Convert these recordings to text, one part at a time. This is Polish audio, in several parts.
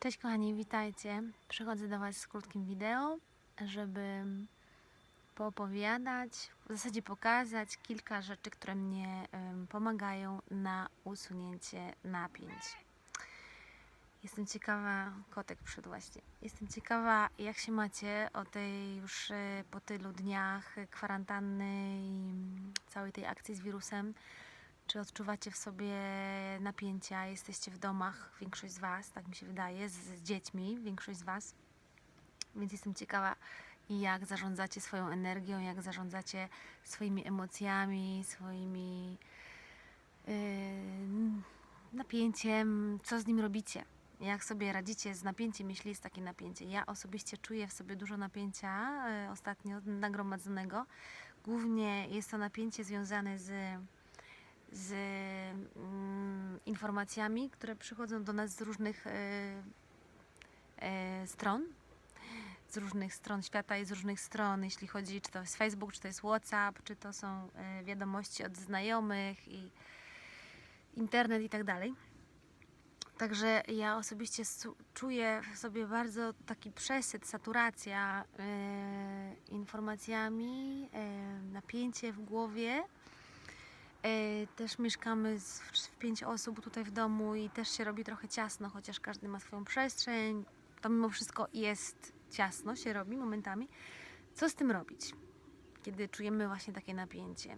Cześć kochani, witajcie. Przychodzę do Was z krótkim wideo, żeby poopowiadać, w zasadzie pokazać kilka rzeczy, które mnie pomagają na usunięcie napięć. Jestem ciekawa, kotek przyszedł właśnie. Jestem ciekawa, jak się macie o tej już e, po tylu dniach kwarantanny i całej tej akcji z wirusem. Czy odczuwacie w sobie napięcia? Jesteście w domach, większość z Was, tak mi się wydaje, z, z dziećmi, większość z Was. Więc jestem ciekawa, jak zarządzacie swoją energią, jak zarządzacie swoimi emocjami, swoimi yy, napięciem, co z nim robicie. Jak sobie radzicie z napięciem, jeśli jest takie napięcie? Ja osobiście czuję w sobie dużo napięcia yy, ostatnio nagromadzonego. Głównie jest to napięcie związane z z mm, informacjami, które przychodzą do nas z różnych e, e, stron, z różnych stron świata i z różnych stron, jeśli chodzi, czy to jest Facebook, czy to jest WhatsApp, czy to są e, wiadomości od znajomych i internet i tak dalej. Także ja osobiście czuję w sobie bardzo taki przesyt, saturacja informacjami, napięcie w głowie. E, Też mieszkamy z, w, pięć osób tutaj w domu i też się robi trochę ciasno, chociaż każdy ma swoją przestrzeń. To mimo wszystko jest ciasno, się robi momentami. Co z tym robić, kiedy czujemy właśnie takie napięcie?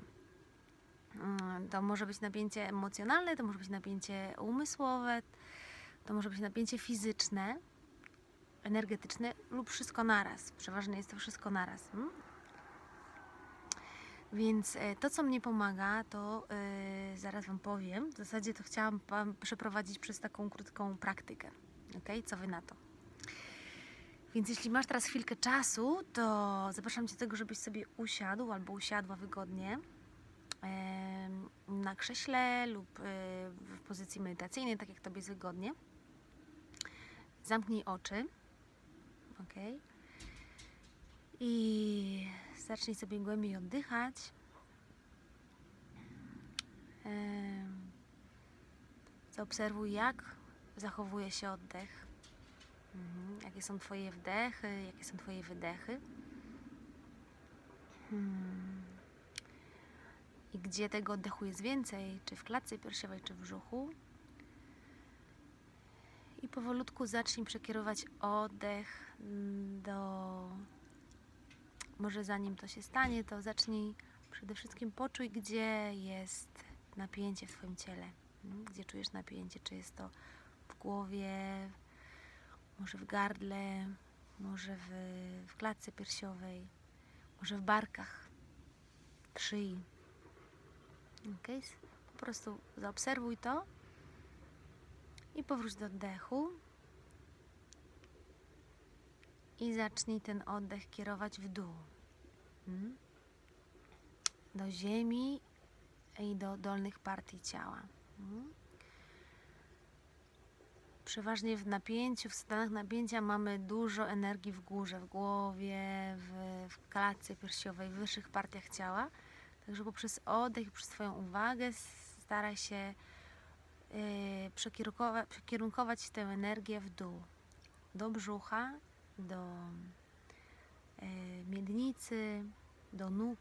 Mm, To może być napięcie emocjonalne, to może być napięcie umysłowe, to może być napięcie fizyczne, energetyczne lub wszystko naraz. Przeważnie jest to wszystko naraz. mm? Więc e, to, co mnie pomaga, to e, zaraz Wam powiem. W zasadzie to chciałam Wam przeprowadzić przez taką krótką praktykę. Ok? Co Wy na to? Więc jeśli masz teraz chwilkę czasu, to zapraszam Cię do tego, żebyś sobie usiadł albo usiadła wygodnie em, na krześle lub e, w pozycji medytacyjnej, tak jak Tobie jest wygodnie. Zamknij oczy. Ok? I zacznij sobie głębiej oddychać. Zaobserwuj, jak zachowuje się oddech. Mhm. Jakie są Twoje wdechy, jakie są Twoje wydechy. Hmm. I gdzie tego oddechu jest więcej, czy w klatce piersiowej, czy w brzuchu. I powolutku zacznij przekierować oddech do może zanim to się stanie, to zacznij przede wszystkim poczuj, gdzie jest napięcie w Twoim ciele. Mm, Gdzie czujesz napięcie? Czy jest to w głowie, może w gardle, może w, w klatce piersiowej, może w barkach, w szyi. Okay? Po prostu zaobserwuj to i powróć do oddechu. I zacznij ten oddech kierować w dół. Mm. Do ziemi i do dolnych partii ciała. Mm. Przeważnie w napięciu, w stanach napięcia mamy dużo energii w górze, w głowie, w, w klatce piersiowej, w wyższych partiach ciała. Także poprzez oddech, przez Twoją uwagę staraj się yy, przekierunkować, przekierunkować tę energię w dół, do brzucha do e, miednicy, do nóg,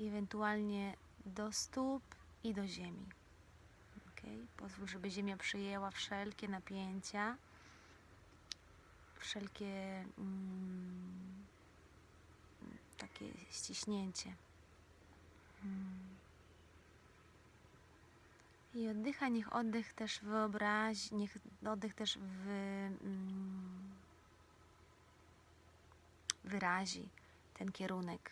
ewentualnie do stóp i do ziemi. Okay? Pozwól, żeby ziemia przyjęła wszelkie napięcia, wszelkie mm, takie ściśnięcie. I oddycha, niech oddech też wyobraź, niech oddech też w, mm, wyrazi ten kierunek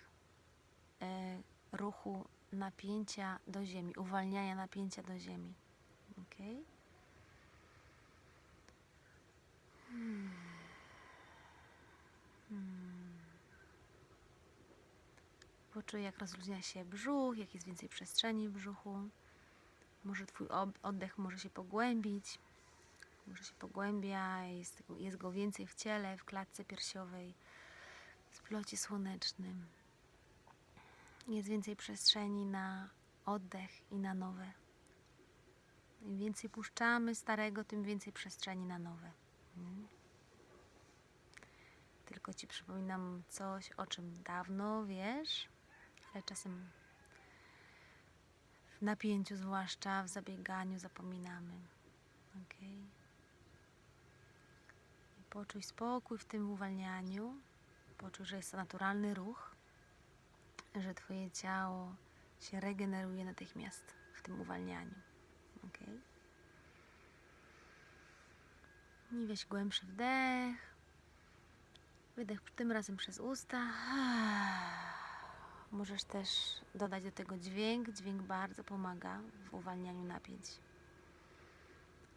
e, ruchu napięcia do ziemi, uwalniania napięcia do ziemi. Ok? Hmm. Hmm. Poczuj, jak rozluźnia się brzuch, jak jest więcej przestrzeni w brzuchu. Może Twój oddech może się pogłębić, może się pogłębia, jest, jest go więcej w ciele, w klatce piersiowej, w splocie słonecznym. Jest więcej przestrzeni na oddech i na nowe Im więcej puszczamy starego, tym więcej przestrzeni na nowe. Mm. Tylko ci przypominam coś, o czym dawno wiesz, ale czasem w napięciu, zwłaszcza w zabieganiu, zapominamy. Okay. Poczuj spokój w tym uwalnianiu. Poczuj, że jest to naturalny ruch, że Twoje ciało się regeneruje natychmiast w tym uwalnianiu. Ok? I weź głębszy wdech. Wydech tym razem przez usta. Możesz też dodać do tego dźwięk. Dźwięk bardzo pomaga w uwalnianiu napięć.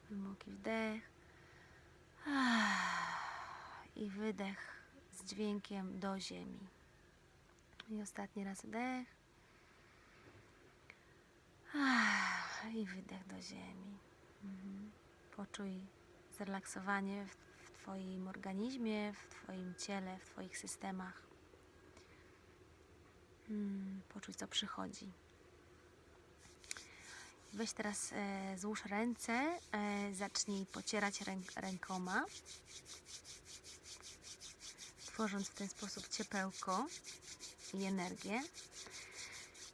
Głęboki wdech. I wydech dźwiękiem do ziemi. I ostatni raz wdech. I wydech do ziemi. Mhm. Poczuj zrelaksowanie w, w Twoim organizmie, w Twoim ciele, w Twoich systemach. Mm, Poczuj, co przychodzi. Weź teraz, e, złóż ręce, e, zacznij pocierać ręk, rękoma, tworząc w ten sposób ciepełko i energię.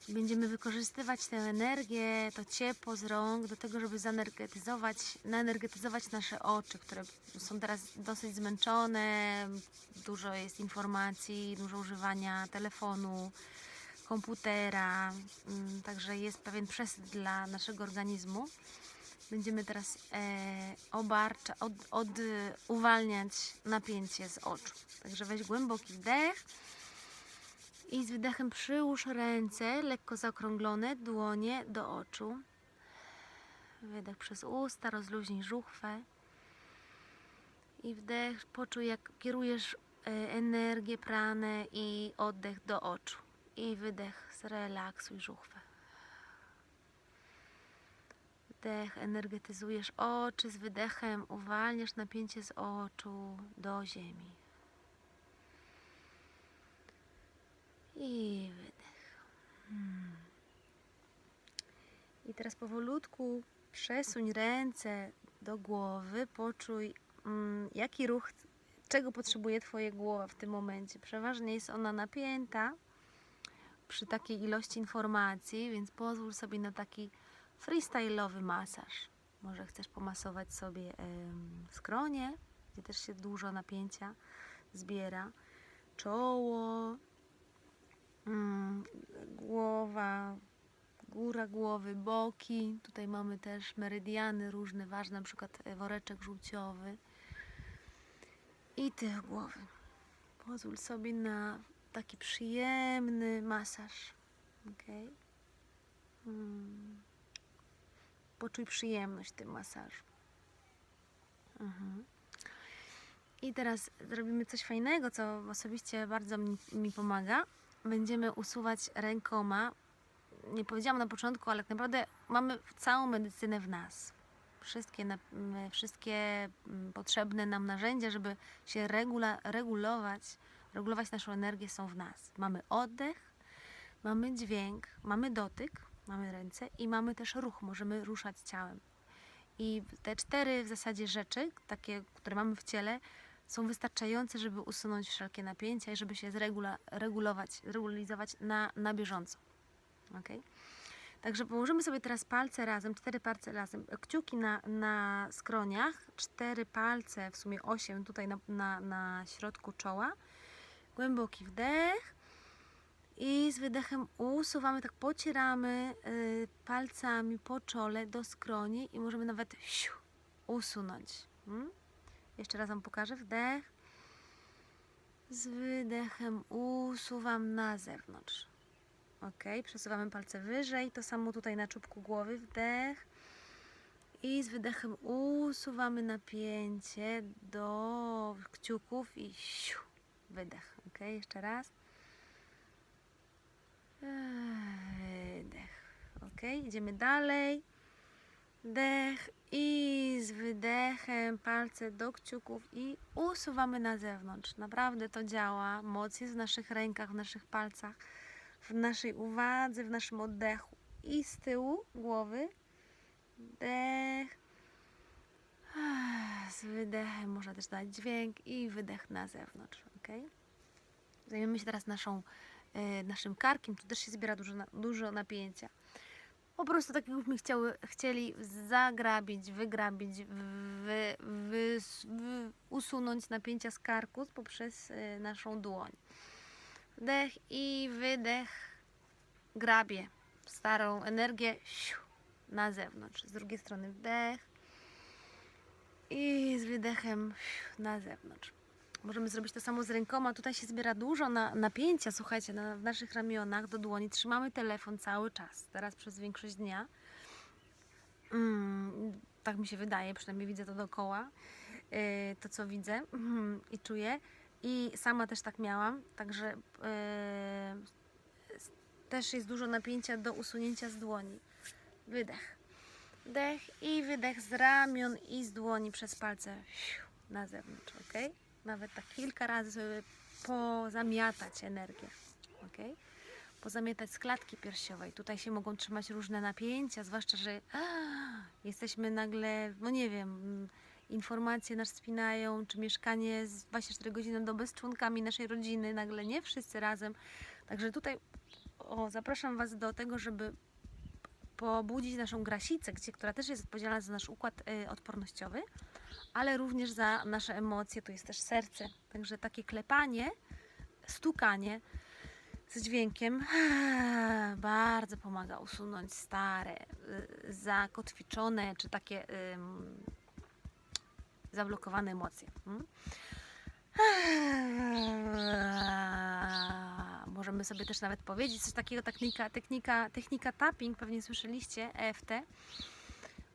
Będziemy wykorzystywać tę energię, to ciepło z rąk do tego, żeby zaenergetyzować, naenergetyzować nasze oczy, które są teraz dosyć zmęczone, dużo jest informacji, dużo używania telefonu, komputera, mm, także jest pewien przesyt dla naszego organizmu. Będziemy teraz e, obarcza, od, od, uwalniać napięcie z oczu. Także weź głęboki wdech i z wydechem przyłóż ręce, lekko zaokrąglone, dłonie do oczu. Wydech przez usta, rozluźnij żuchwę. I wdech, poczuj jak kierujesz e, energię, pranę i oddech do oczu. I wydech, zrelaksuj żuchwę. Wdech, energetyzujesz oczy, z wydechem uwalniasz napięcie z oczu do ziemi. I wydech. Hmm. I teraz powolutku przesuń ręce do głowy, poczuj mm, jaki ruch, czego potrzebuje Twoja głowa w tym momencie. Przeważnie jest ona napięta przy takiej ilości informacji, więc pozwól sobie na taki freestyle'owy masaż. Może chcesz pomasować sobie skronie, gdzie też się dużo napięcia zbiera, czoło, mm, głowa, góra głowy, boki. Tutaj mamy też meridiany różne, ważne, na przykład e, woreczek żółciowy i tył głowy. Pozwól sobie na taki przyjemny masaż. Okay? Hmm. Poczuj przyjemność w tym masażu. Mhm. I teraz zrobimy coś fajnego, co osobiście bardzo mi, mi pomaga. Będziemy usuwać rękoma. Nie powiedziałam na początku, ale tak naprawdę mamy całą medycynę w nas. Wszystkie, wszystkie potrzebne nam narzędzia, żeby się regula, regulować, regulować naszą energię są w nas. Mamy oddech, mamy dźwięk, mamy dotyk, mamy ręce i mamy też ruch, możemy ruszać ciałem. I te cztery w zasadzie rzeczy, takie, które mamy w ciele, są wystarczające, żeby usunąć wszelkie napięcia i żeby się zregula, regulować, regulizować na, na bieżąco. Okay? Także położymy sobie teraz palce razem, cztery palce razem, kciuki na, na skroniach, cztery palce, w sumie osiem tutaj na, na, na środku czoła. Głęboki wdech i z wydechem usuwamy, tak pocieramy y, palcami po czole do skroni i możemy nawet siu, usunąć. Hmm? Jeszcze raz Wam pokażę. Wdech. Z wydechem usuwam na zewnątrz. Ok, przesuwamy palce wyżej. To samo tutaj na czubku głowy. Wdech. I z wydechem usuwamy napięcie do kciuków i siu, wydech. Ok, jeszcze raz. Wydech. Ok, idziemy dalej. Wdech i z wydechem palce do kciuków i usuwamy na zewnątrz. Naprawdę to działa. Moc jest w naszych rękach, w naszych palcach, w naszej uwadze, w naszym oddechu i z tyłu głowy Wdech. Z wydechem można też dać dźwięk i wydech na zewnątrz, ok? Zajmiemy się teraz naszą, naszym karkiem, tu też się zbiera dużo, dużo napięcia. Po prostu tak jakbyśmy chciały, chcieli zagrabić, wygrabić, wy, wy, wy, usunąć napięcia z karku poprzez e, naszą dłoń. Wdech i wydech grabie starą energię siu, na zewnątrz. Z drugiej strony wdech i z wydechem siu, na zewnątrz. Możemy zrobić to samo z rękoma. Tutaj się zbiera dużo na, napięcia, słuchajcie, na, w naszych ramionach do dłoni. Trzymamy telefon cały czas, teraz przez większość dnia. Mm, tak mi się wydaje, przynajmniej widzę to dookoła, yy, to co widzę mm, i czuję. I sama też tak miałam, także yy, też jest dużo napięcia do usunięcia z dłoni. Wydech. Wdech i wydech z ramion i z dłoni przez palce na zewnątrz, ok? Nawet tak kilka razy sobie pozamiatać energię, ok? Pozamiatać z klatki piersiowej. Tutaj się mogą trzymać różne napięcia, zwłaszcza, że a, jesteśmy nagle, no nie wiem, mm, informacje nas spinają, czy mieszkanie z 24 godziny na z członkami naszej rodziny, nagle nie wszyscy razem. Także tutaj o, zapraszam Was do tego, żeby pobudzić naszą grasicę, gdzie, która też jest odpowiedzialna za nasz układ y, odpornościowy, ale również za nasze emocje, tu jest też serce. Także takie klepanie, stukanie z dźwiękiem bardzo pomaga usunąć stare, y, zakotwiczone czy takie zablokowane emocje. Mm? Możemy sobie też nawet powiedzieć coś takiego, technika, technika, technika tapping, pewnie słyszeliście, EFT.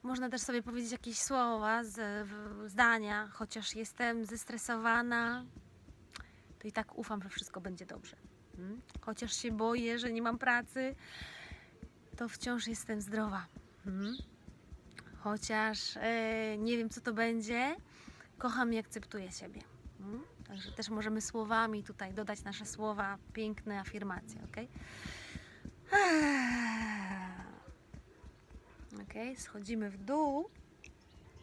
Można też sobie powiedzieć jakieś słowa, z, zdania, chociaż jestem zestresowana, to i tak ufam, że wszystko będzie dobrze. Mm? Chociaż się boję, że nie mam pracy, to wciąż jestem zdrowa. Mm? Chociaż e, nie wiem, co to będzie, kocham i akceptuję siebie. Mm? Także też możemy słowami tutaj dodać nasze słowa, piękne afirmacje, ok? Ok, schodzimy w dół.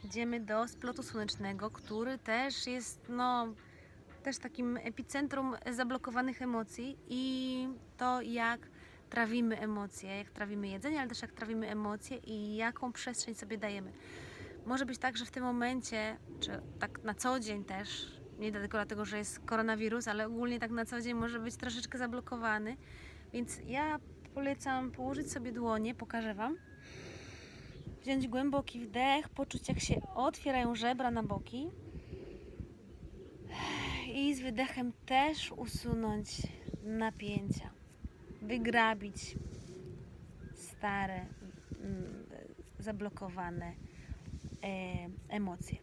Idziemy do splotu słonecznego, który też jest, no, też takim epicentrum zablokowanych emocji i to, jak trawimy emocje, jak trawimy jedzenie, ale też jak trawimy emocje i jaką przestrzeń sobie dajemy. Może być tak, że w tym momencie, czy tak na co dzień też, nie tylko dlatego, że jest koronawirus, ale ogólnie tak na co dzień może być troszeczkę zablokowany. Więc ja polecam położyć sobie dłonie, pokażę Wam. Wziąć głęboki wdech, poczuć jak się otwierają żebra na boki. I z wydechem też usunąć napięcia. Wygrabić stare, mm, zablokowane e, emocje.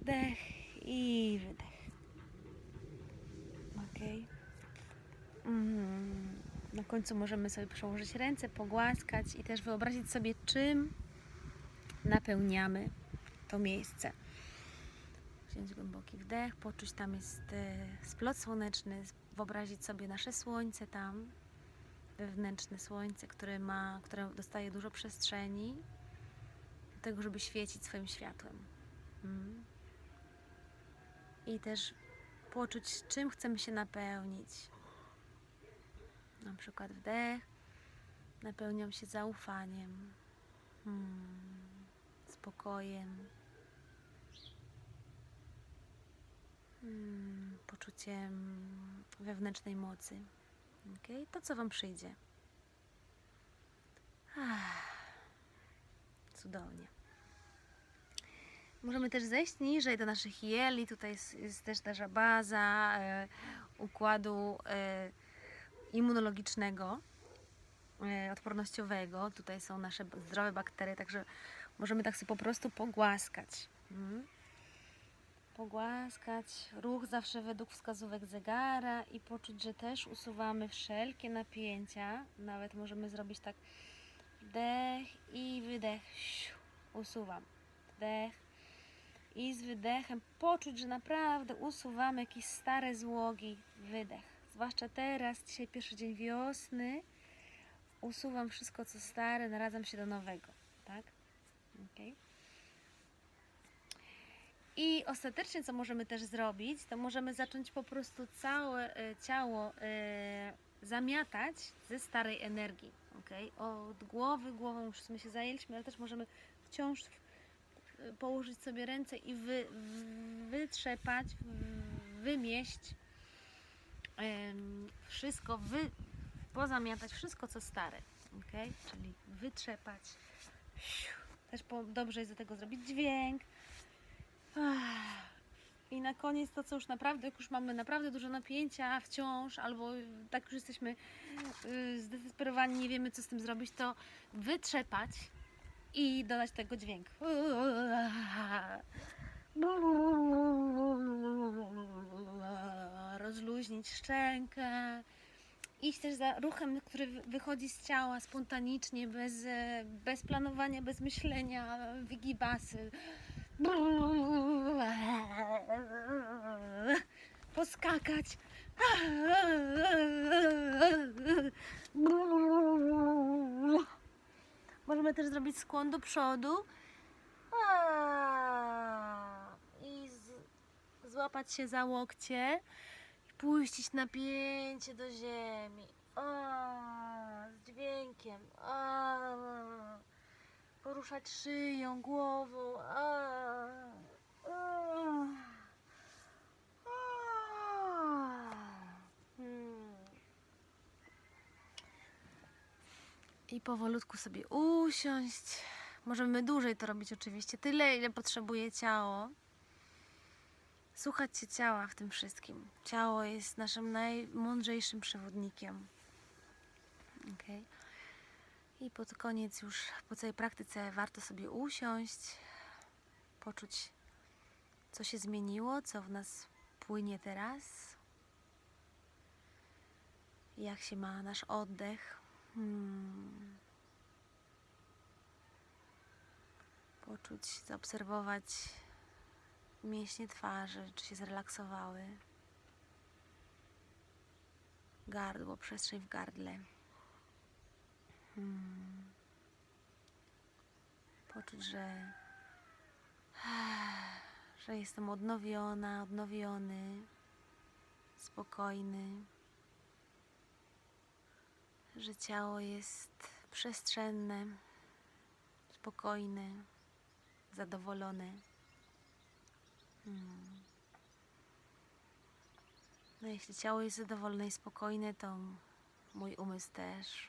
Wdech i wydech. Ok. Mm, Na końcu możemy sobie przełożyć ręce, pogłaskać i też wyobrazić sobie, czym napełniamy to miejsce. Wziąć głęboki wdech, poczuć tam jest e, splot słoneczny, wyobrazić sobie nasze słońce tam, wewnętrzne słońce, które ma, które dostaje dużo przestrzeni do tego, żeby świecić swoim światłem. Mm. I też poczuć, czym chcemy się napełnić. Na przykład wdech, napełniam się zaufaniem, mm, spokojem, mm, poczuciem wewnętrznej mocy. Okay? To, co Wam przyjdzie. Ah, cudownie. Możemy też zejść niżej do naszych jeli. Tutaj jest, jest też nasza baza e, układu e, immunologicznego, e, odpornościowego. Tutaj są nasze zdrowe bakterie, także możemy tak sobie po prostu pogłaskać. Mm. Pogłaskać, ruch zawsze według wskazówek zegara i poczuć, że też usuwamy wszelkie napięcia. Nawet możemy zrobić tak wdech i wydech. Usuwam. Wdech i z wydechem poczuć, że naprawdę usuwamy jakieś stare złogi. Wydech. Zwłaszcza teraz, dzisiaj pierwszy dzień wiosny. Usuwam wszystko, co stare, naradzam się do nowego. Tak? Okay. I ostatecznie, co możemy też zrobić, to możemy zacząć po prostu całe e, ciało e, zamiatać ze starej energii. Okay? Od głowy, głową już my się zajęliśmy, ale też możemy wciąż położyć sobie ręce i wy, wytrzepać, wymieść wszystko, wy, pozamiatać wszystko, co stare. Okay? Czyli wytrzepać. Też dobrze jest do tego zrobić dźwięk. I na koniec to, co już naprawdę, jak już mamy naprawdę dużo napięcia wciąż, albo tak już jesteśmy y, zdesperowani, nie wiemy, co z tym zrobić, to wytrzepać i dodać tego dźwięk. Rozluźnić szczękę. Iść też za ruchem, który wy- wychodzi z ciała spontanicznie, bez, e, bez planowania, bez myślenia, wigibasy. Poskakać. Możemy też zrobić skłon do przodu. I złapać się za łokcie i puścić napięcie do ziemi. O, z dźwiękiem. O, poruszać szyją, głową. O, o. I powolutku sobie usiąść. Możemy dłużej to robić oczywiście, tyle ile potrzebuje ciało. Słuchać się ciała w tym wszystkim. Ciało jest naszym najmądrzejszym przewodnikiem. Okay. I pod koniec już po całej praktyce warto sobie usiąść, poczuć co się zmieniło, co w nas płynie teraz. Jak się ma nasz oddech. Hmm. Poczuć, zaobserwować mięśnie twarzy, czy się zrelaksowały. Gardło, przestrzeń w gardle. Hmm. Poczuć, że, że jestem odnowiona, odnowiony, spokojny, że ciało jest przestrzenne, spokojne, zadowolone. Hmm. No jeśli ciało jest zadowolone i spokojne, to mój umysł też,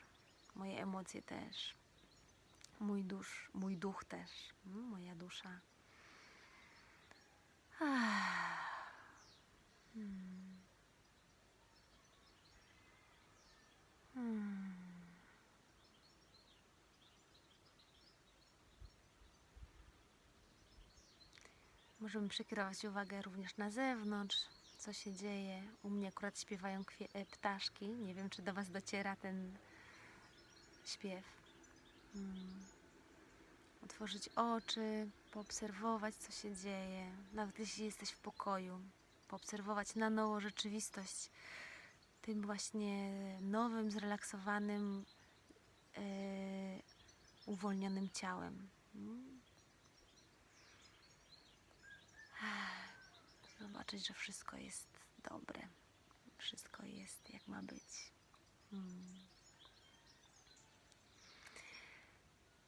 moje emocje też, mój dusz, mój duch też, mm, moja dusza. Ah. Hmm. Hmm. Możemy przekierować uwagę również na zewnątrz, co się dzieje. U mnie akurat śpiewają e, ptaszki. Nie wiem, czy do Was dociera ten śpiew. Mm. Otworzyć oczy, poobserwować, co się dzieje. Nawet jeśli jesteś w pokoju, poobserwować na nowo rzeczywistość tym właśnie nowym, zrelaksowanym, e, uwolnionym ciałem. Mm. Zobaczyć, że wszystko jest dobre. Wszystko jest jak ma być. Mm.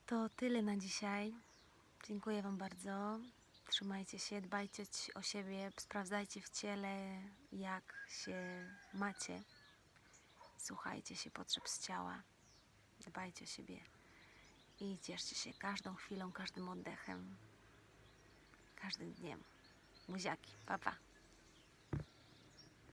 To tyle na dzisiaj. Dziękuję Wam bardzo. Trzymajcie się, dbajcie ci- o siebie, sprawdzajcie w ciele, jak się macie. Słuchajcie się potrzeb z ciała. Dbajcie o siebie i cieszcie się każdą chwilą, każdym oddechem, każdym dniem. Buziaki, pa pa.